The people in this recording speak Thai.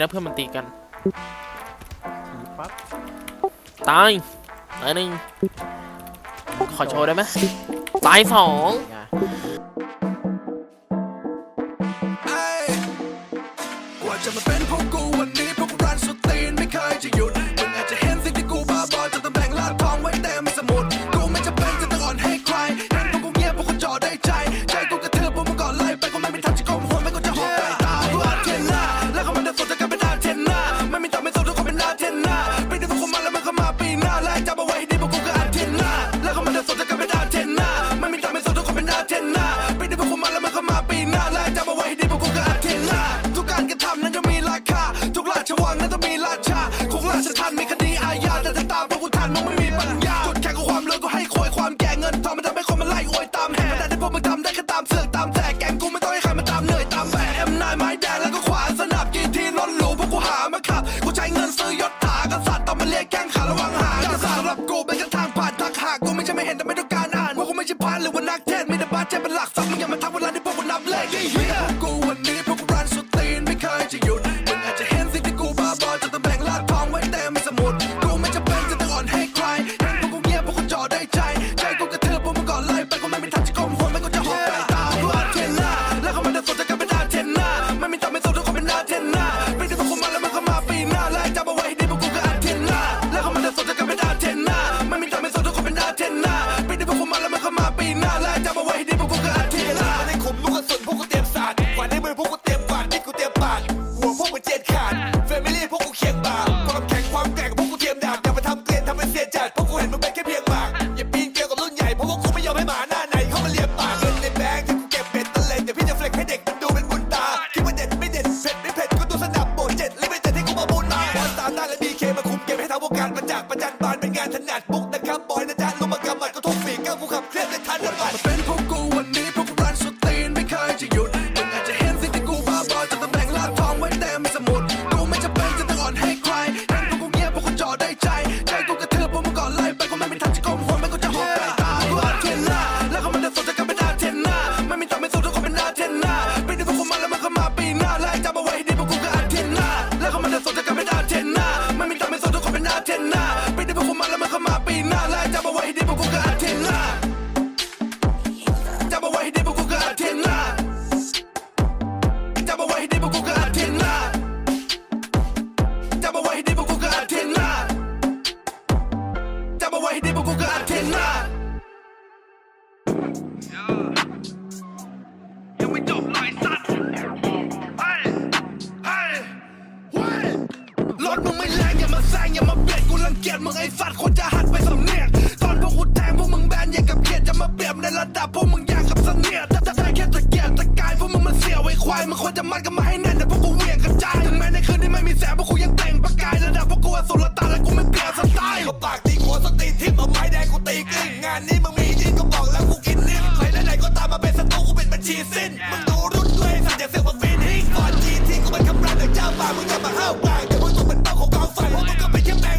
แล้วเพื่อนมันตีกันตายตายหนึ่งขอโชว์ได้ไหมตายสองจะมาเป็นพวกกูวันนี้พวกรันสุดตีนไม่เคยจะีปัญญาจุดแข่งกับความเลิกก็ให้ควยความแก่เงินทองมันทำให้คนมาไล่อวยตามแห่แต่ที่พวกมึงทำได้แค่ตามเสือกตามแตกแกงกูไม่ต้องให้ใครมาตามเหนื่อยตามแบกเอ็มนายไม้แดงแล้วก็ขวานสนับกีทีรถหรูพวกกูหามาขับกูใช้เงินซื้อยศถากษัตริย์ต้องมาเรียกแข้งขาระวังหางกษัตริสำหรับกูเป็นแค่ทางผ่านทักหากกูไม่ใช่ไม่เห็นแต่ไม่ต้องการอ่านว่ากูไม่ใช่พานหรือว่านักเทศม่ได้บาดเจ็บเป็นหลักทรัพย์มึงอย่ามาทักเวลาที่พวกกูนับเลขยี่ห้อ กประจันบานเป็นงานถนัดบุกนะครับบอยนะจ๊ะลงมากำมัดก็ทุกฝีก้าวกูขับเคลื่อนในทันระบัดมันเป็นพวกกู Latina ยังไม่จบเลยสัตว์เฮ้ยเฮ้ยเฮ้ยรถมึงไม่แรงอย่ามาแซงอย่ามาเบียดกูรังเกียจมึงไอ้สัตว์คนจะหัดไปสำเนียดตอนพวกกูแทงพวกมึงแบนอย่างกับเกียดจะมาเปรียบในระดับพวกมึงอย่างกับเสนียดแต่ได้แค่ตะเกียบตะกายพวกมึงมันเสียวไอ้ควายมึงควรจะมัดกันมาให้แน่นแต่พวกกูเหวี่ยงกระจายถึงแม้ในคืนที่ไม่มีแสงพวกกูยังแต่งประกายระดับพวกกูอสุรตาและกูไม่เปลี่ยนสไตล์านนี้มึงมียิงก็บอกแล้วกูกินนิ่มใครและไหนก็ตามมาเป็นศัตรูกูเป็นบัญชีสิ้น มึงดูรุ่นด้วยสั่ว์อย่างเสือกว่าฟินิกก่อนจีที่กูเป็นคำรามจากเจ้าป่ามึงอยาะมาห้าวกลางแต่มึงตกเป็นเป้าของกองไฟเพรามึงก็ไป็นแค่แมง